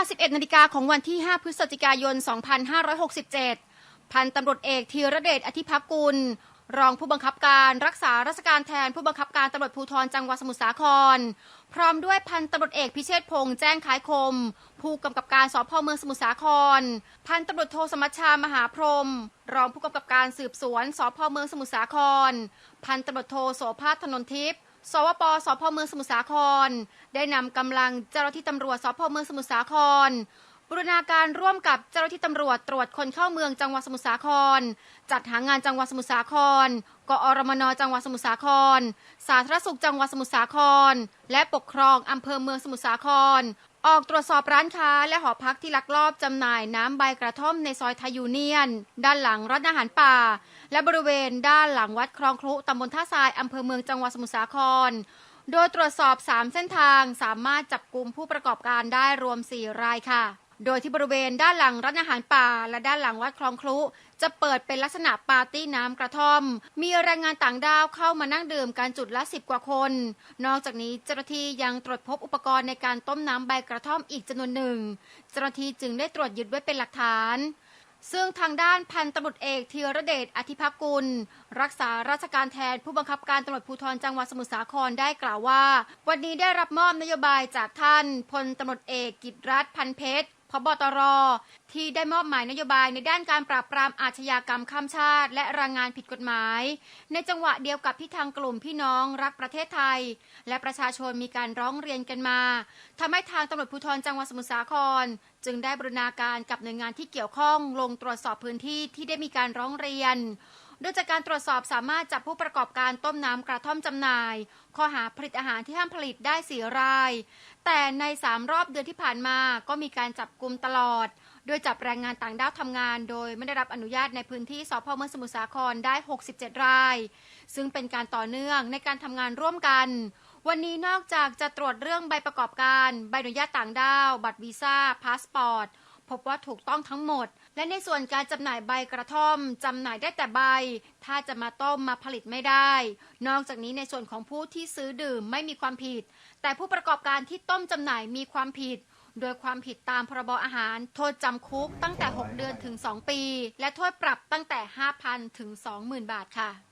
า 11 นาฬิกาของวันที่ 5 พฤศจิกายน 2567 พันตำรวจเอกธีรเดชอธิพักกุล รองผู้บังคับการรักษาราชการแทนผู้บังคับการตำรวจภูธรจังหวัดสมุทรสาคร พร้อมด้วยพันตำรวจเอกพิเชษพงษ์แจ้งขายคม ผู้กำกับการสพเมืองสมุทรสาคร พันตำรวจโทสมัชชามหาพรหมรองผู้กำกับการสืบสวนสพเมืองสมุทรสาคร พันตำรวจโทโสภาสถนนทิพย์ สวปสพเมืองสมุทรสาคร ได้นำกำลังเจ้าหน้าที่ตำรวจสพเมืองสมุทรสาครบูรณาการร่วมกับเจ้าหน้าที่ตำรวจตรวจคนเข้าเมืองจังหวัดสมุทรสาคร จัดหางานจังหวัดสมุทรสาคร กอรมนจังหวัดสมุทรสาคร สาธารณสุขจังหวัดสมุทรสาคร และปกครองอำเภอเมืองสมุทรสาคร ออกตรวจสอบร้านค้าและหอพักที่ลักลอบจำหน่ายน้ำใบกระท่อมในซอยไทยยูเนียน ด้านหลังร้านอาหารป่า และบริเวณด้านหลังวัดคลองครุตำบลท่าทรายอำเภอเมืองจังหวัดสมุทรสาคร โดยตรวจสอบ 3 เส้นทางสามารถจับกลุ่มผู้ประกอบการได้รวม 4 รายค่ะ โดยที่บริเวณด้านหลังร้านอาหารป่า และด้านหลังวัดคลองครุ จะเปิดเป็นลักษณะปาร์ตี้น้ำกระท่อม มีแรงงานต่างด้าวเข้ามานั่งดื่มกันจุดละ10กว่าคน นอกจากนี้เจ้าหน้าที่ยังตรวจพบอุปกรณ์ในการต้มน้ำใบกระท่อมอีกจำนวนหนึ่ง เจ้าหน้าที่จึงได้ตรวจยึดไว้เป็นหลักฐานซึ่งทางด้านพันตำรวจเอกธีรเดชอธิพักกุล รักษาราชการแทนผู้บังคับการตำรวจภูธรจังหวัดสมุทรสาครได้กล่าวว่า วันนี้ได้รับมอบนโยบายจากท่านพลตำรวจเอกกิตรัฐพันเพชร พบตร ที่ได้มอบหมายนโยบายในด้านการปราบปรามอาชญากรรมข้ามชาติ และแรางงานผิดกฎหมาย ในจังหวะเดียวกับที่ทางกลุ่มพี่น้องรักประเทศไทย และประชาชนมีการร้องเรียนกันมาทำให้ทางตำรวจภูธรจังหวัดสมุทรสาคร จึงได้บรรณาการกับหน่วยงานที่เกี่ยวข้องลงตรวจสอบพื้นที่ที่ได้มีการร้องเรียน โดยจากการตรวจสอบสามารถจับผู้ประกอบการต้มน้ำกระท่อมจำหน่าย ข้อหาผลิตอาหารที่ห้ามผลิตได้สี่ราย แต่ใน3รอบเดือนที่ผ่านมาก็มีการจับกลุ่มตลอด โดยจับแรงงานต่างด้าวทำงาน โดยไม่ได้รับอนุญาตในพื้นที่สพเมืองสมุทรสาครได้ 67 ราย ซึ่งเป็นการต่อเนื่องในการทำงานร่วมกันวันนี้นอกจากจะตรวจเรื่องใบประกอบการ ใบอนุญาตต่างด้าว บัตรวีซ่า พาสปอร์ต พบว่าถูกต้องทั้งหมด และในส่วนการจำหน่ายใบกระท่อมจำหน่ายได้แต่ใบ ถ้าจะมาต้มมาผลิตไม่ได้ นอกจากนี้ในส่วนของผู้ที่ซื้อดื่มไม่มีความผิด แต่ผู้ประกอบการที่ต้มจำหน่ายมีความผิด โดยความผิดตามพรบอาหาร โทษจำคุกตั้งแต่ 6 เดือนถึง 2 ปี และโทษปรับตั้งแต่ 5,000 ถึง 20,000 บาทค่ะ